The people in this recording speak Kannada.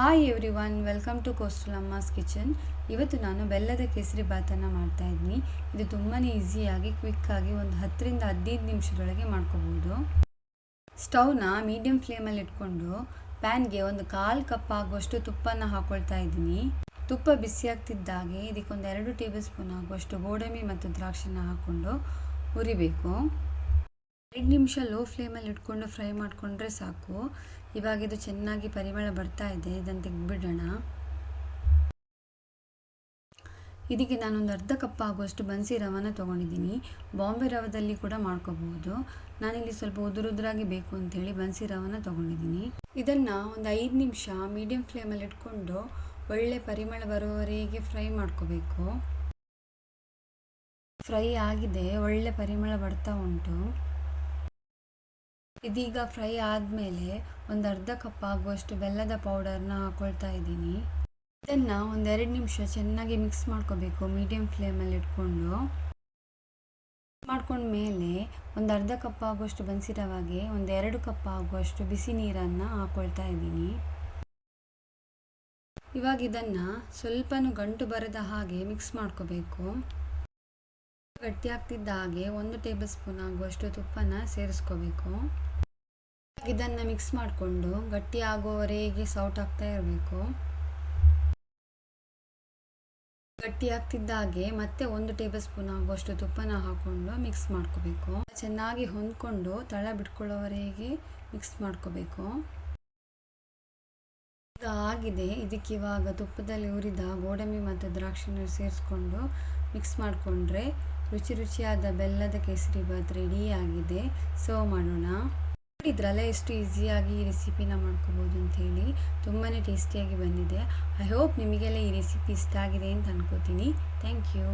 Hi everyone welcome to coastal Ammas kitchen ಇವತ್ತು ನಾನು ಬೆಲ್ಲದ ಕೇಸರಿ ಬಾತನ್ನು ಮಾಡ್ತಾ ಇದ್ದೀನಿ. ಇದು ತುಂಬಾ ಈಸಿಯಾಗಿ ಕ್ವಿಕ್ಕಾಗಿ ಒಂದು ಹತ್ತರಿಂದ ಹದಿನೈದು ನಿಮಿಷದೊಳಗೆ ಮಾಡ್ಕೋಬೋದು. ಸ್ಟೌವ್ನ ಮೀಡಿಯಮ್ ಫ್ಲೇಮಲ್ಲಿ ಇಟ್ಕೊಂಡು ಪ್ಯಾನ್ಗೆ ಒಂದು ಕಾಲು ಕಪ್ ಆಗುವಷ್ಟು ತುಪ್ಪನ ಹಾಕೊಳ್ತಾ ಇದ್ದೀನಿ. ತುಪ್ಪ ಬಿಸಿ ಆಗ್ತಿದ್ದಾಗೆ ಇದಕ್ಕೊಂದು ಎರಡು ಟೇಬಲ್ ಸ್ಪೂನ್ ಆಗುವಷ್ಟು ಗೋಡಂಬಿ ಮತ್ತು ದ್ರಾಕ್ಷಿನ ಹಾಕ್ಕೊಂಡು ಹುರಿಬೇಕು. ಎರಡು ನಿಮಿಷ ಲೋ ಫ್ಲೇಮಲ್ಲಿ ಇಟ್ಕೊಂಡು ಫ್ರೈ ಮಾಡಿಕೊಂಡ್ರೆ ಸಾಕು. ಇವಾಗ ಇದು ಚೆನ್ನಾಗಿ ಪರಿಮಳ ಬರ್ತಾ ಇದೆ ಇದನ್ನು ತೆಗೆದ್ಬಿಡೋಣ. ಇದಕ್ಕೆ ನಾನೊಂದು ಅರ್ಧ ಕಪ್ ಆಗುವಷ್ಟು ಬನ್ಸಿ ರವನ ತೊಗೊಂಡಿದ್ದೀನಿ. ಬಾಂಬೆ ರವದಲ್ಲಿ ಕೂಡ ಮಾಡ್ಕೋಬಹುದು. ನಾನಿಲ್ಲಿ ಸ್ವಲ್ಪ ಉದುರುದ್ರಾಗಿ ಬೇಕು ಅಂತೇಳಿ ಬನ್ಸಿ ರವನ ತೊಗೊಂಡಿದ್ದೀನಿ. ಇದನ್ನು ಒಂದು ಐದು ನಿಮಿಷ ಮೀಡಿಯಂ ಫ್ಲೇಮಲ್ಲಿ ಇಟ್ಕೊಂಡು ಒಳ್ಳೆ ಪರಿಮಳ ಬರುವವರೆಗೆ ಫ್ರೈ ಮಾಡ್ಕೋಬೇಕು. ಫ್ರೈ ಆಗಿದೆ, ಒಳ್ಳೆ ಪರಿಮಳ ಬರ್ತಾ ಉಂಟು. ಇದೀಗ ಫ್ರೈ ಆದಮೇಲೆ ಒಂದು ಅರ್ಧ ಕಪ್ ಆಗುವಷ್ಟು ಬೆಲ್ಲದ ಪೌಡರ್ನ ಹಾಕೊಳ್ತಾ ಇದ್ದೀನಿ. ಇದನ್ನು ಒಂದೆರಡು ನಿಮಿಷ ಚೆನ್ನಾಗಿ ಮಿಕ್ಸ್ ಮಾಡ್ಕೋಬೇಕು ಮೀಡಿಯಮ್ ಫ್ಲೇಮಲ್ಲಿ ಇಟ್ಕೊಂಡು. ಮಾಡ್ಕೊಂಡ್ಮೇಲೆ ಒಂದು ಅರ್ಧ ಕಪ್ ಆಗುವಷ್ಟು ಬನ್ಸಿರವಾಗೆ ಒಂದು ಎರಡು ಕಪ್ ಆಗುವಷ್ಟು ಬಿಸಿ ನೀರನ್ನು ಹಾಕೊಳ್ತಾ ಇದ್ದೀನಿ. ಇವಾಗ ಇದನ್ನು ಸ್ವಲ್ಪನೂ ಗಂಟು ಬರದ ಹಾಗೆ ಮಿಕ್ಸ್ ಮಾಡ್ಕೋಬೇಕು. ಗಟ್ಟಿ ಆಗ್ತಿದ್ದ ಹಾಗೆ ಒಂದು ಟೇಬಲ್ ಸ್ಪೂನ್ ಆಗುವಷ್ಟು ತುಪ್ಪನ ಸೇರಿಸ್ಕೋಬೇಕು. ಇದನ್ನು ಮಿಕ್ಸ್ ಮಾಡಿಕೊಂಡು ಗಟ್ಟಿ ಆಗೋವರೆಗೆ ಸೌಟ್ ಆಗ್ತಾ ಇರಬೇಕು ಗಟ್ಟಿ ಮತ್ತೆ ಒಂದು ಟೇಬಲ್ ಸ್ಪೂನ್ ಆಗುವಷ್ಟು ತುಪ್ಪನ ಹಾಕೊಂಡು ಮಿಕ್ಸ್ ಮಾಡ್ಕೋಬೇಕು. ಚೆನ್ನಾಗಿ ಹೊಂದ್ಕೊಂಡು ತಳ ಬಿಟ್ಕೊಳ್ಳೋವರೆಗೆ ಮಿಕ್ಸ್ ಮಾಡ್ಕೋಬೇಕು. ಆಗಿದೆ ಇದಕ್ಕೆ ಇವಾಗ ತುಪ್ಪದಲ್ಲಿ ಉರಿದ ಗೋಡಂಬಿ ಮತ್ತು ದ್ರಾಕ್ಷಿನ ಸೇರಿಸ್ಕೊಂಡು ಮಿಕ್ಸ್ ಮಾಡಿಕೊಂಡ್ರೆ ರುಚಿ ರುಚಿಯಾದ ಬೆಲ್ಲದ ಕೇಸರಿ ಬಾತ್ ರೆಡಿಯಾಗಿದೆ ಸರ್ವ್ ಮಾಡೋಣ. ನೋಡಿದ್ರಲ್ಲ ಎಷ್ಟು ಈಸಿಯಾಗಿ ಈ ರೆಸಿಪಿನ ಮಾಡ್ಕೋಬೋದು ಅಂಥೇಳಿ ತುಂಬಾ ಟೇಸ್ಟಿಯಾಗಿ ಬಂದಿದೆ. ಐ ಹೋಪ್ ನಿಮಗೆಲ್ಲ ಈ ರೆಸಿಪಿ ಇಷ್ಟ ಆಗಿದೆ ಅಂತ ಅನ್ಕೋತೀನಿ. Thank you